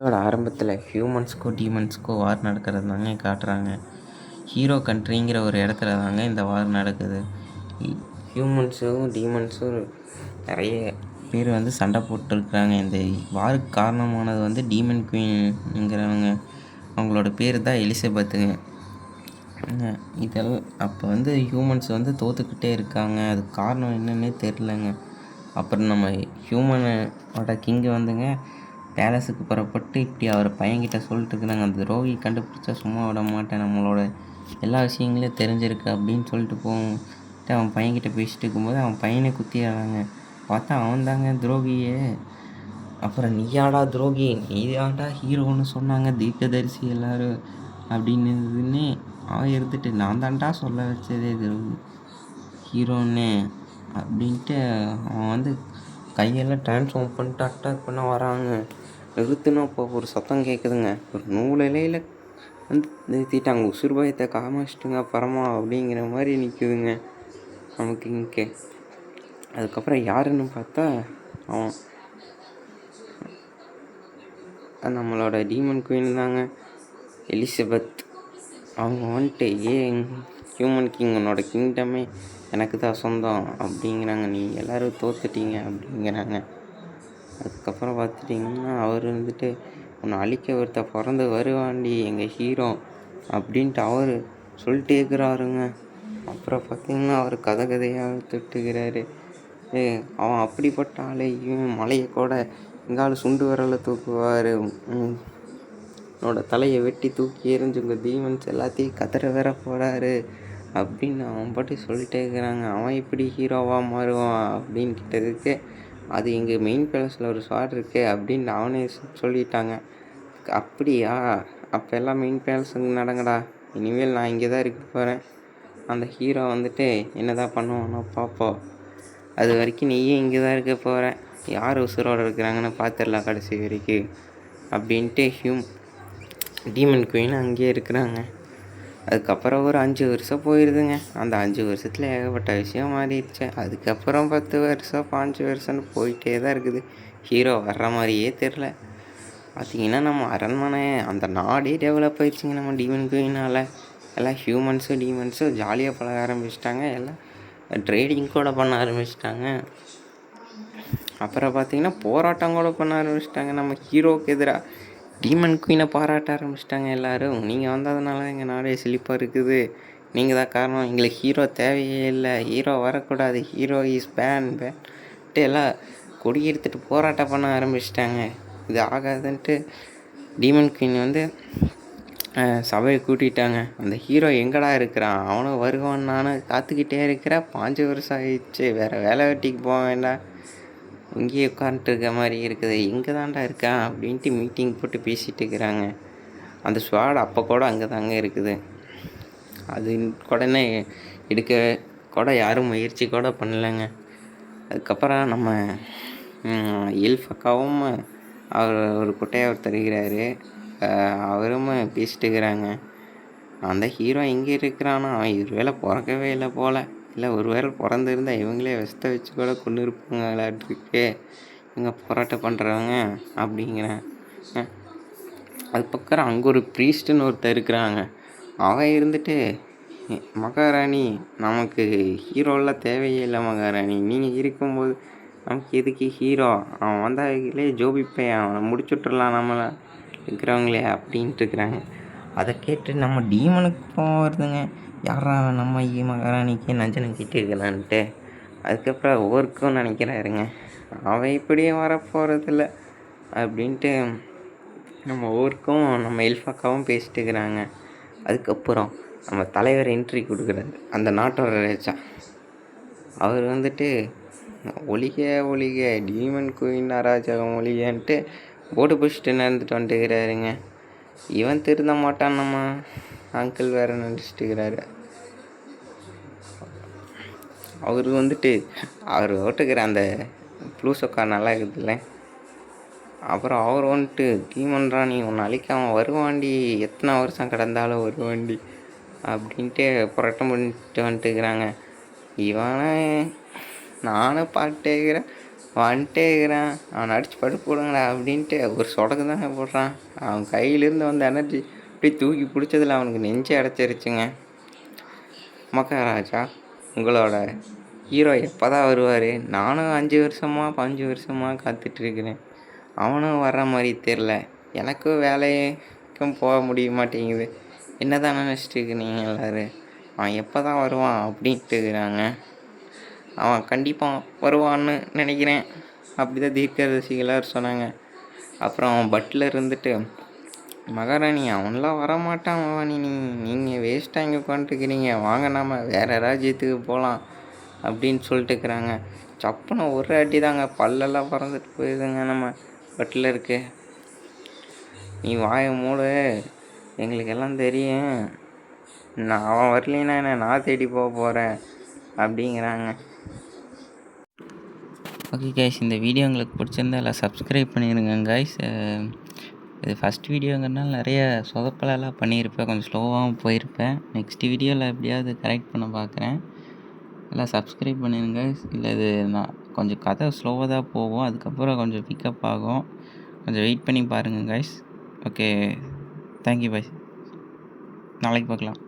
இதோட ஆரம்பத்தில் ஹியூமன்ஸ்க்கோ டீமன்ஸ்க்கோ வார் நடக்கிறது தாங்க காட்டுறாங்க. ஹீரோ கண்ட்ரிங்கிற ஒரு இடத்துல தாங்க இந்த வார் நடக்குது. ஹியூமன்ஸும் டீமன்ஸும் நிறைய பேர் வந்து சண்டை போட்டுருக்குறாங்க. இந்த வாருக்கு காரணமானது வந்து டீமன் குயின்ங்கிறவங்க. அவங்களோட பேர் தான் எலிசபெத்துங்க. இதெல்லாம் அப்போ வந்து ஹியூமன்ஸ் வந்து தோற்றுக்கிட்டே இருக்காங்க. அதுக்கு காரணம் என்னன்னே தெரிலங்க அப்புறம் நம்ம ஹியூமனோட கிங்கு வந்துங்க. பேலஸுக்கு புறப்பட்டு இப்படி அவர் பையன்கிட்ட சொல்லிட்டு இருக்கிறாங்க அந்த துரோகி கண்டுபிடிச்சா சும்மா விட மாட்டேன். நம்மளோட எல்லா விஷயங்களையும் தெரிஞ்சிருக்கு அப்படின்னு சொல்லிட்டு போட்டு அவன் பையன்கிட்ட பேசிட்டு இருக்கும்போது அவன் பையனை குத்திடுறாங்க பார்த்தா அவன் தாங்க துரோகியே. அப்புறம் நீயாடா துரோகி? நீயாடா ஹீரோன்னு சொன்னாங்க. தீர்க்கதரிசி எல்லோரும். அப்படின்னு அவன் இருந்துட்டு நான் தான்டா சொல்ல வச்சதே துரோகி ஹீரோன்னு. அப்படின்ட்டு அவன் வந்து கையெல்லாம் ட்ரான்ஸ்ஃபார்ம் பண்ணிட்டு அட்டாக் பண்ண வராங்க. நிறுத்துனா அப்போ ஒரு சத்தம் கேட்குதுங்க ஒரு நூல் வந்து நிறுத்திட்டாங்க. உசுர் பயத்தை காமிச்சிட்டுங்க பரமா அப்படிங்கிற மாதிரி நிற்குதுங்க நமக்கு இங்கே. அதுக்கப்புறம் யாருன்னு பார்த்தா அவன் நம்மளோட டீமன் குயின் தாங்க. எலிசபெத். அவங்க வந்துட்டு ஏன் ஹியூமன் கிங் உன்னோட கிங்டமே எனக்கு தான் சொந்தம் அப்படிங்கிறாங்க. நீங்கள் எல்லோரும் தோத்துட்டீங்க அப்படிங்கிறாங்க. அதுக்கப்புறம் பார்த்துட்டிங்கன்னா அவர் வந்துட்டு உன்னை அழிக்க ஒருத்த பிறந்து வருவாண்டி எங்கள் ஹீரோ அப்படின்ட்டு அவர் சொல்லிட்டே இருக்கிறாருங்க. அப்புறம் பார்த்திங்கன்னா அவர் கதை கதையாக தொட்டுக்கிறாரு. அவன் அப்படிப்பட்ட ஆளே இவன் மலையை கூட எங்காலும் சுண்டு விரலை தூக்குவார். என்னோடய தலையை வெட்டி தூக்கி எறிஞ்சு உங்கள் தீமன்ஸ் எல்லாத்தையும் கதற வேற போகிறாரு அப்படின்னு அவன் பாட்டு சொல்லிட்டே இருக்கிறாங்க. அவன் இப்படி ஹீரோவாக மாறுவான் அப்படின்னு கிட்டதுக்கு அது எங்கள் மெயின் பேலஸில் ஒரு ஸ்வாட் இருக்குது அப்படின்னு அவனே சொல்லிட்டாங்க. அப்படியா? அப்போ எல்லாம் மெயின் பேலஸுக்கு நடங்கடா. இனிமேல் நான் இங்கே தான் இருக்க போகிறேன் அந்த ஹீரோ வந்துட்டு என்ன தான் பண்ணுவானோ பார்ப்போம் அது வரைக்கும் நீயும் இங்கே தான் இருக்க போகிற யார் உசுரோடு இருக்கிறாங்கன்னு பார்த்துடலாம் கடைசி வரைக்கும். அப்படின்ட்டு ஹியூம் டீமன் குயின் அங்கேயே இருக்கிறாங்க. அதுக்கப்புறம் ஒரு அஞ்சு வருஷம் போயிடுதுங்க அந்த அஞ்சு வருஷத்தில் ஏகப்பட்ட விஷயம் மாறிடுச்சு. அதுக்கப்புறம் பத்து வருஷம் பாஞ்சு வருஷம்னு போயிட்டே தான் இருக்குது. ஹீரோ வர்ற மாதிரியே தெரில பார்த்திங்கன்னா நம்ம அரண்மனை அந்த நாடே டெவலப் ஆயிடுச்சுங்க நம்ம டீமன் குயினால் எல்லாம் ஹியூமன்ஸும் டீமன்ஸும் ஜாலியாக பழக ஆரம்பிச்சிட்டாங்க. எல்லாம் ட்ரேடிங் கூட பண்ண ஆரம்பிச்சிட்டாங்க. அப்புறம் பார்த்திங்கன்னா போராட்டம் கூட பண்ண ஆரம்பிச்சிட்டாங்க. நம்ம ஹீரோவுக்கு எதிராக டீமன் குயினை பாராட்ட ஆரம்பிச்சிட்டாங்க எல்லோரும். நீங்கள் வந்ததுனால எங்கள் நாடே செழிப்பாக இருக்குது. நீங்கள் தான் காரணம். எங்களுக்கு ஹீரோ தேவையே இல்லை. ஹீரோ வரக்கூடாது. ஹீரோ இஸ் பேன் பேன்ட்டு எல்லாம் கொடி எடுத்துகிட்டு போராட்டம் பண்ண ஆரம்பிச்சிட்டாங்க. இது ஆகாதுன்ட்டு டீமன் குயின் வந்து சபையை கூட்டிட்டாங்க. அந்த ஹீரோ எங்கடா இருக்கிறான்? அவனும் வருவான். நானும் காத்துக்கிட்டே இருக்கிறேன். பாஞ்சு வருஷம் ஆயிடுச்சு. வேறு வேலை வெட்டிக்கு போக வேண்டாம். இங்கேயே உட்காந்துட்டு மாதிரி இருக்குது. இங்கே தாண்டா இருக்கான் அப்படின்ட்டு மீட்டிங் போட்டு பேசிகிட்டு இருக்கிறாங்க அந்த ஸ்வாட் அப்போ கூட அங்கே தாங்க இருக்குது. அது உடனே எடுக்க கூட யாரும் முயற்சி கூட பண்ணலைங்க. அதுக்கப்புறம் நம்ம இல்ஃபக்காவும் அவர் ஒரு குட்டையை அவர் தருகிறாரு. அவரும் பேசிட்டு இருக்கிறாங்க அந்த ஹீரோ எங்கே இருக்கிறானோ அவன் இது வேலை பிறக்கவே இல்லை போல். இல்லை ஒரு வேளை பிறந்திருந்தா இவங்களே விஷத்தை வச்சு கூட கொண்டு இருப்பாங்களாட்டிருக்கு. இவங்க போராட்டம் பண்ணுறவங்க அப்படிங்கிறேன் அது பக்கம் அங்கே ஒரு ப்ரீஸ்ட்டுன்னு ஒருத்தர் இருக்கிறாங்க. அவன் இருந்துட்டு மகாராணி நமக்கு ஹீரோலாம் தேவையே இல்லை மகாராணி. நீங்கள் இருக்கும்போது நமக்கு எதுக்கு ஹீரோ அவன் வந்தாலே ஜோபிப்பேன். அவனை முடிச்சுட்றலாம் நம்மளை இருக்கிறவங்களே அப்படின்ட்டு இருக்கிறாங்க. அதை கேட்டு நம்ம டீமனுக்கு போக வருதுங்க. யாரா நம்ம ஈ மகாராணிக்கு நஞ்சனை கிட்டிருக்கலான்ட்டு அதுக்கப்புறம் ஒவ்வொருக்கும் நினைக்கிறாருங்க. அவன் இப்படியும் வரப்போகிறதில்ல அப்படின்ட்டு நம்ம ஊருக்கும் நம்ம எல்ஃபாக்காவும் பேசிட்டு இருக்கிறாங்க. அதுக்கப்புறம் நம்ம தலைவர் என்ட்ரி கொடுக்குறாரு. அந்த நாட்டோட ரேச்சா அவர் வந்துட்டு ஒழிக ஒழிக டீமன் குயின் அராஜகம் ஒழிகன்ட்டு போட்டு பிடிச்சிட்டு நடந்துட்டு வந்துட்டுக்கிறாருங்க இவன் திருந்த மாட்டான் நம்ம. அங்கிள் வேற நினச்சிட்டுக்கிறாரு அவர் வந்துட்டு அவர் ஓட்டுக்கிற அந்த ப்ளூ சொக்கா நல்லா இருக்குதுல்ல. அப்புறம் அவர் வந்துட்டு தீமன்றா ராணி ஒன்று அழிக்காம வருவாண்டி. எத்தனை வருஷம் கடந்தாலும் வருவாண்டி. அப்படின்ட்டு புரட்டம் பண்ணிட்டு வந்துட்டுக்கிறாங்க. இவனை நானும் பாட்டேக்கிறேன் வந்துட்டே இருக்கிறான். அவன் அடித்து படுப்பு போடுங்கடா அப்படின்ட்டு ஒரு சொடக்கு தாங்க போடுறான். அவன் கையிலேருந்து வந்த எனர்ஜி அப்படியே தூக்கி பிடிச்சதில் அவனுக்கு நெஞ்சு அடைச்சிருச்சுங்க. மகாராஜா உங்களோட ஹீரோ எப்போ தான் வருவார்? நானும் அஞ்சு வருஷமாக அஞ்சு வருஷமாக காத்துட்ருக்கிறேன் அவனும் வர்ற மாதிரி தெரில எனக்கும் வேலைக்கும் போக முடிய மாட்டேங்குது. என்ன தான் நினச்சிட்டு இருக்கிறீங்க எல்லோரும்? அவன் எப்போ தான் வருவான் அப்படின்ட்டு இருக்கிறாங்க. அவன் கண்டிப்பாக வருவான்னு நினைக்கிறேன். அப்படி தான் தீர்க்கதரிசிகளார் சொன்னாங்க. அப்புறம் அவன் பட்லர் இருந்துட்டு மகாராணி அவன்லாம் வரமாட்டான் பவானி நீ நீங்கள் வேஸ்ட்டாக இங்கே உட்காந்துருக்கிறீங்க வாங்க நாம் வேறு ராஜ்யத்துக்கு போகலாம் அப்படின்னு சொல்லிட்டு இருக்கிறாங்க. சப்புன்னு ஒரு அடி தாங்க பல்லெல்லாம் பறந்துட்டு போயிடுதுங்க நம்ம பட்லருக்கு நீ வாயை மூடு. எங்களுக்கு எல்லாம் தெரியும். நான் அவன் வரலைன்னா என்ன? நான் தேடி போக போகிறேன் அப்படிங்கிறாங்க. ஓகே கைஸ் இந்த வீடியோ உங்களுக்கு பிடிச்சிருந்தா எல்லாம் சப்ஸ்கிரைப் பண்ணிடுங்க கைஸ் இது ஃபஸ்ட் வீடியோங்கிறனால நிறைய சொதப்பலெல்லாம் பண்ணியிருப்பேன். கொஞ்சம் ஸ்லோவாகவும் போயிருப்பேன். நெக்ஸ்ட் வீடியோவில் எப்படியாவது கரெக்ட் பண்ண பார்க்குறேன். எல்லாம் சப்ஸ்கிரைப் பண்ணிடுங்க இல்லை இது நான் கொஞ்சம் கதை ஸ்லோவாக தான் போகும். அதுக்கப்புறம் கொஞ்சம் பிக்கப் ஆகும். கொஞ்சம் வெயிட் பண்ணி பாருங்கள் கைஸ் ஓகே தேங்க்யூ பாய் நாளைக்கு பார்க்கலாம்.